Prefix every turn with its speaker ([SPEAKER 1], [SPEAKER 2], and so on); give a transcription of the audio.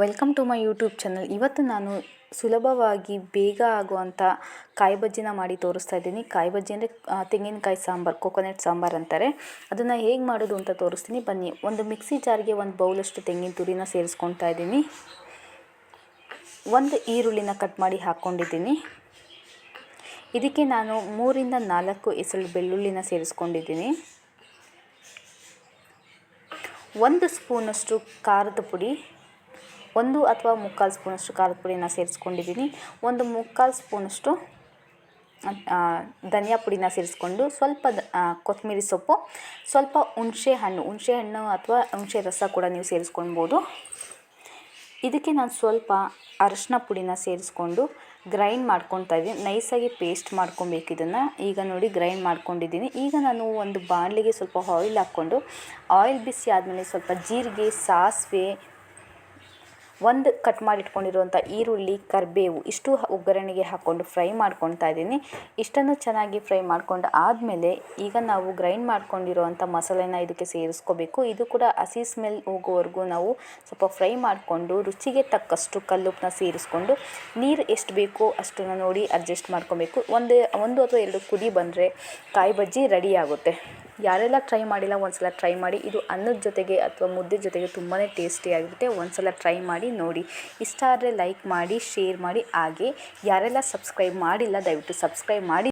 [SPEAKER 1] Welcome to my YouTube channel. ಇವತ್ತು ನಾನು ಸುಲಭವಾಗಿ ಬೇಗ ಆಗುವಂಥ ಕಾಯಿ ಬಜ್ಜಿನ ಮಾಡಿ ತೋರಿಸ್ತಾ ಇದ್ದೀನಿ. ಕಾಯಿ ಬಜ್ಜಿ ಅಂದರೆ ತೆಂಗಿನಕಾಯಿ ಸಾಂಬಾರು ಕೊಕೊನೆಟ್ ಸಾಂಬಾರು ಅಂತಾರೆ. ಅದನ್ನು ಹೇಗೆ ಮಾಡೋದು ಅಂತ ತೋರಿಸ್ತೀನಿ. ಬನ್ನಿ, ಒಂದು ಮಿಕ್ಸಿ ಜಾರ್ಗೆ ಒಂದು ಬೌಲಷ್ಟು ತೆಂಗಿನ ತುರಿನ ಸೇರಿಸ್ಕೊಳ್ತಾ ಇದ್ದೀನಿ. ಒಂದು ಈರುಳ್ಳಿನ ಕಟ್ ಮಾಡಿ ಹಾಕ್ಕೊಂಡಿದ್ದೀನಿ ಇದಕ್ಕೆ ನಾನು ಮೂರಿಂದ ನಾಲ್ಕು ಎಸಳು ಬೆಳ್ಳುಳ್ಳಿನ ಸೇರಿಸ್ಕೊಂಡಿದ್ದೀನಿ. ಒಂದು ಸ್ಪೂನಷ್ಟು ಖಾರದ ಪುಡಿ ಒಂದು ಅಥವಾ ಮುಕ್ಕಾಲು ಸ್ಪೂನಷ್ಟು ಖಾರದ ಪುಡಿನ ಸೇರಿಸ್ಕೊಂಡಿದ್ದೀನಿ. ಒಂದು ಮುಕ್ಕಾಲು ಸ್ಪೂನಷ್ಟು ಧನಿಯಾ ಪುಡಿನ ಸೇರಿಸ್ಕೊಂಡು ಸ್ವಲ್ಪ ಕೊತ್ತಂಬರಿ ಸೊಪ್ಪು, ಸ್ವಲ್ಪ ಹುಣಸೆ ಹಣ್ಣು ಹುಣಸೆ ಹಣ್ಣು ಅಥವಾ ಹುಣಸೆ ರಸ ಕೂಡ ನೀವು ಸೇರಿಸ್ಕೊಳ್ಬೋದು. ಇದಕ್ಕೆ ನಾನು ಸ್ವಲ್ಪ ಅರಶಿನ ಪುಡಿನ ಸೇರಿಸ್ಕೊಂಡು ಗ್ರೈಂಡ್ ಮಾಡ್ಕೊತಾ ಇದ್ದೀನಿ. ನೈಸಾಗಿ ಪೇಸ್ಟ್ ಮಾಡ್ಕೊಬೇಕು ಇದನ್ನು. ಈಗ ನೋಡಿ ಗ್ರೈಂಡ್ ಮಾಡ್ಕೊಂಡಿದ್ದೀನಿ. ಈಗ ನಾನು ಒಂದು ಬಾಣಲಿಗೆ ಸ್ವಲ್ಪ ಆಯಿಲ್ ಹಾಕ್ಕೊಂಡು ಆಯಿಲ್ ಬಿಸಿ ಆದಮೇಲೆ ಸ್ವಲ್ಪ ಜೀರಿಗೆ, ಸಾಸಿವೆ ಒಂದು ಕಟ್ ಮಾಡಿ ಇಟ್ಕೊಂಡಿರುವಂಥ ಈರುಳ್ಳಿ, ಕರಿಬೇವು ಇಷ್ಟು ಒಗ್ಗರಣೆಗೆ ಹಾಕ್ಕೊಂಡು ಫ್ರೈ ಮಾಡ್ಕೊಳ್ತಾ ಇದ್ದೀನಿ. ಇಷ್ಟನ್ನು ಚೆನ್ನಾಗಿ ಫ್ರೈ ಮಾಡ್ಕೊಂಡು ಆದಮೇಲೆ ಈಗ ನಾವು ಗ್ರೈಂಡ್ ಮಾಡ್ಕೊಂಡಿರುವಂಥ ಮಸಾಲೆನ ಇದಕ್ಕೆ ಸೇರಿಸ್ಕೋಬೇಕು. ಇದು ಕೂಡ ಹಸಿ ಸ್ಮೆಲ್ ಹೋಗೋವರೆಗೂ ನಾವು ಸ್ವಲ್ಪ ಫ್ರೈ ಮಾಡಿಕೊಂಡು ರುಚಿಗೆ ತಕ್ಕಷ್ಟು ಕಲ್ಲುಪ್ಪನ್ನ ಸೇರಿಸ್ಕೊಂಡು ನೀರು ಎಷ್ಟು ಬೇಕೋ ಅಷ್ಟನ್ನು ನೋಡಿ ಅಡ್ಜಸ್ಟ್ ಮಾಡ್ಕೊಬೇಕು. ಒಂದು ಒಂದು ಅಥವಾ ಎರಡು ಕುದಿ ಬಂದರೆ ಕಾಯಿ ಬಜ್ಜಿ ರೆಡಿ ಆಗುತ್ತೆ. ಯಾರೆಲ್ಲ ಟ್ರೈ ಮಾಡಿಲ್ಲ ಒಂದು ಸಲ ಟ್ರೈ ಮಾಡಿ, ಇದು ಅನ್ನದ ಜೊತೆಗೆ ಅಥವಾ ಮುದ್ದೆ ಜೊತೆಗೆ ತುಂಬಾ ಟೇಸ್ಟಿಯಾಗಿರುತ್ತೆ ಒಂದು ಸಲ ಟ್ರೈ ಮಾಡಿ, ನೋಡಿ. ಇಷ್ಟ ಆದರೆ ಲೈಕ್ ಮಾಡಿ ಶೇರ್ ಮಾಡಿ. ಹಾಗೆ ಯಾರೆಲ್ಲ ಸಬ್ಸ್ಕ್ರೈಬ್ ಮಾಡಿಲ್ಲ, ದಯವಿಟ್ಟು ಸಬ್ಸ್ಕ್ರೈಬ್ ಮಾಡಿ.